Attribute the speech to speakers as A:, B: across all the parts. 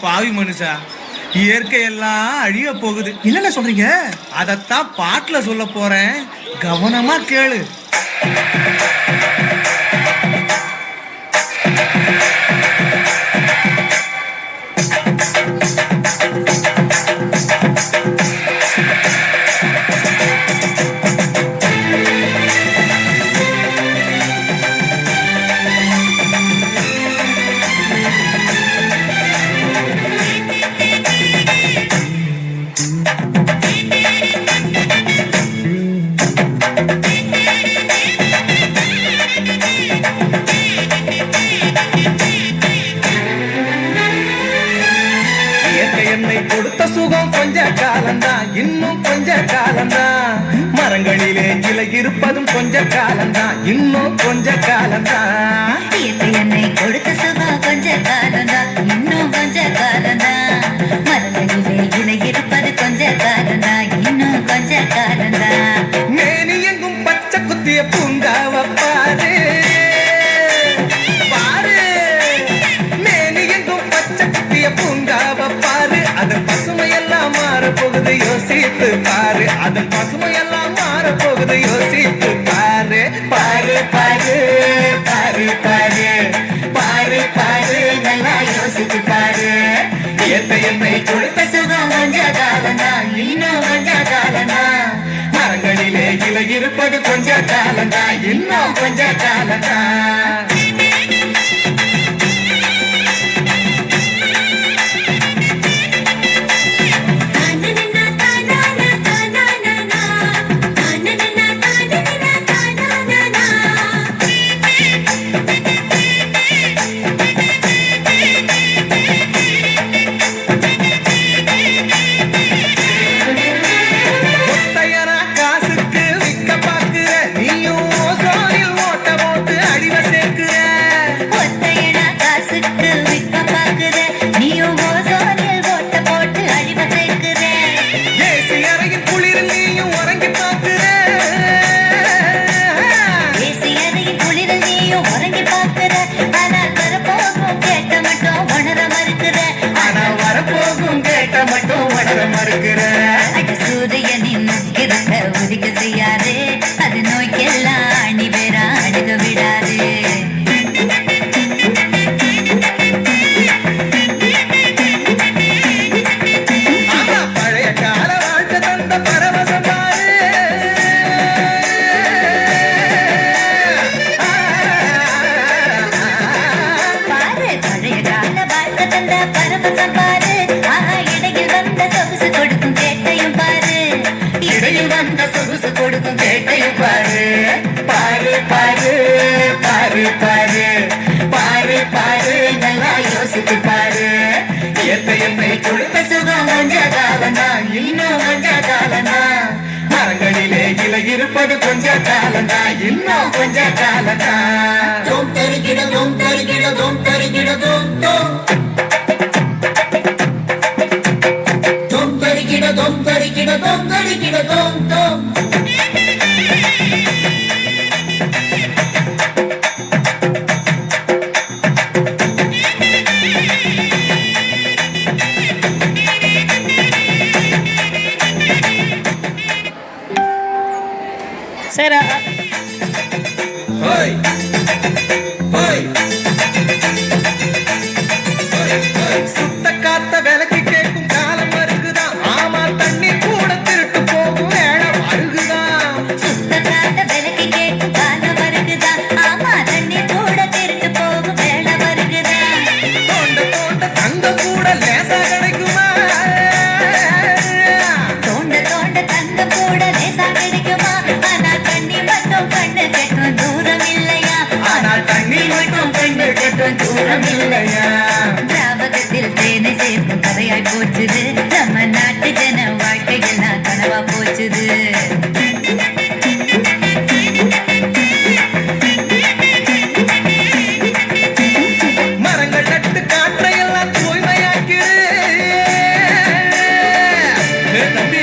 A: பாவி மனுஷா. இயற்கை எல்லாம் அழிய போகுது.
B: என்னென்ன சொல்றீங்க?
A: அதத்தான் பாட்டுல சொல்ல போறேன். கவனமா கேளு. சுகம் கொஞ்ச காலம்தான். இன்னும் கொஞ்ச காலம்தான். மரங்களிலே இலை இருப்பதும் கொஞ்ச காலம்தான். இன்னும் கொஞ்ச காலம்தான்.
C: என்னை கொடுத்த சுகம் கொஞ்ச காலம்தான். இன்னும் கொஞ்ச காலம்தான். மரங்களிலே இலை இருப்பது கொஞ்ச காலம்தான். இன்னும் கொஞ்ச காலம்தான்.
A: மேனி எங்கும் பச்சை குத்திய பூங்காவ போகுது யோசித்து பாரு. அதன் பசுமையெல்லாம் மாற போகுது யோசித்து பாரு. பாரு பாரு பாரு பாரு. பாரு பாரு நல்லா யோசித்து பாரு. இயற்கை என்னை கொடுத்த சுகம் கொஞ்ச காலனா இன்னும் கொஞ்ச காலனா மரங்களிலே இலை இருப்பது கொஞ்ச காலனா இன்னும் கொஞ்ச
C: காலனா மறுக்கிற? சூரியனின் முக்கிரத்த உதிக்க செய்யாது. அது நோய்க்கெல்லாம் அணி அணுக விடாது.
A: பரவசம் பாரு. கொடுத்த சுகம் கொஞ்ச இன்னும் கொஞ்ச மரங்களிலே இலை இருப்பது கொஞ்ச காலம்னா இன்னும் கொஞ்ச காலம்னா தோம் தருகிட தோம் தருகிட தோம் தருகிட தோம் தோம் தோம். thank you
C: திராவகத்தில் தேனை சேர்க்கும் கதையாய் போச்சுது. நம்ம நாட்டு ஜன வாழ்க்கையெல்லாம் கனவா போச்சுது.
A: மரங்கள் நட்டு காற்றையெல்லாம் தூய்மையாக்கிடு. ஏய் தம்பி,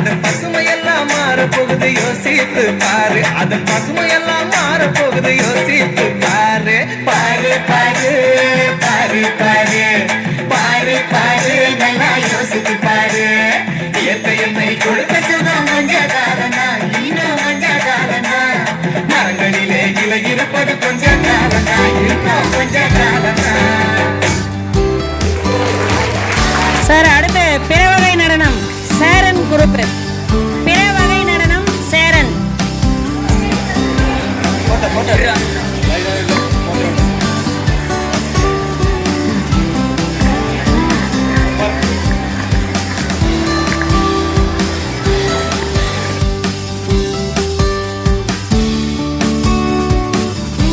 A: அதன் பசுமையெல்லாம் மாற போகுது யோசித்து பாரு. அதன் பசுமையெல்லாம் மாற போகுது யோசித்து பாரு. பாரு பாரு பாரு பாரு. பாரு பாரு நல்லா யோசித்து